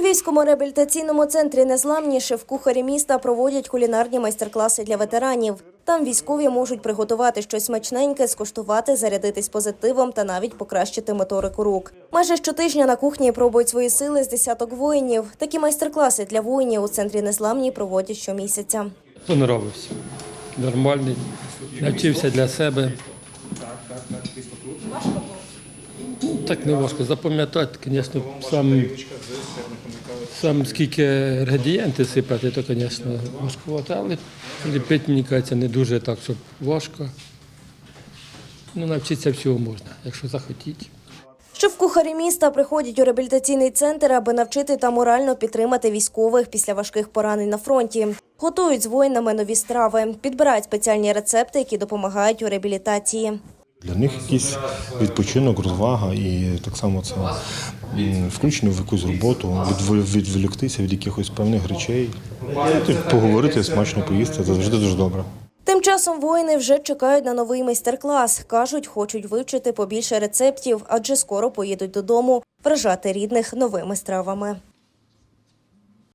Львівському реабілітаційному центрі Незламні шеф-кухарі міста проводять кулінарні майстер-класи для ветеранів. Там військові можуть приготувати щось смачненьке, скуштувати, зарядитись позитивом та навіть покращити моторику рук. Майже щотижня на кухні пробують свої сили з десяток воїнів. Такі майстер-класи для воїнів у центрі Незламні проводять щомісяця. Понравився. Нормальний. Навчився для себе. Ну, Так не важко. Запам'ятати, звісно, сам, сам скільки інгредієнти сипати, то, звісно, важкувати, але ліпити, мені кажеться, не дуже так, щоб важко. Ну, навчитися всього можна, якщо захотіти. Шеф-кухарі міста приходять у реабілітаційний центр, аби навчити та морально підтримати військових після важких поранень на фронті. Готують з воїнами нові страви, підбирають спеціальні рецепти, які допомагають у реабілітації. Для них якийсь відпочинок, розвага і так само це м, включення в якусь роботу, відволі- відволіктися від якихось певних речей, поговорити, смачно поїсти, це завжди дуже добре. Тим часом воїни вже чекають на новий майстер-клас. кажуть, хочуть вивчити побільше рецептів, адже скоро поїдуть додому вражати рідних новими стравами.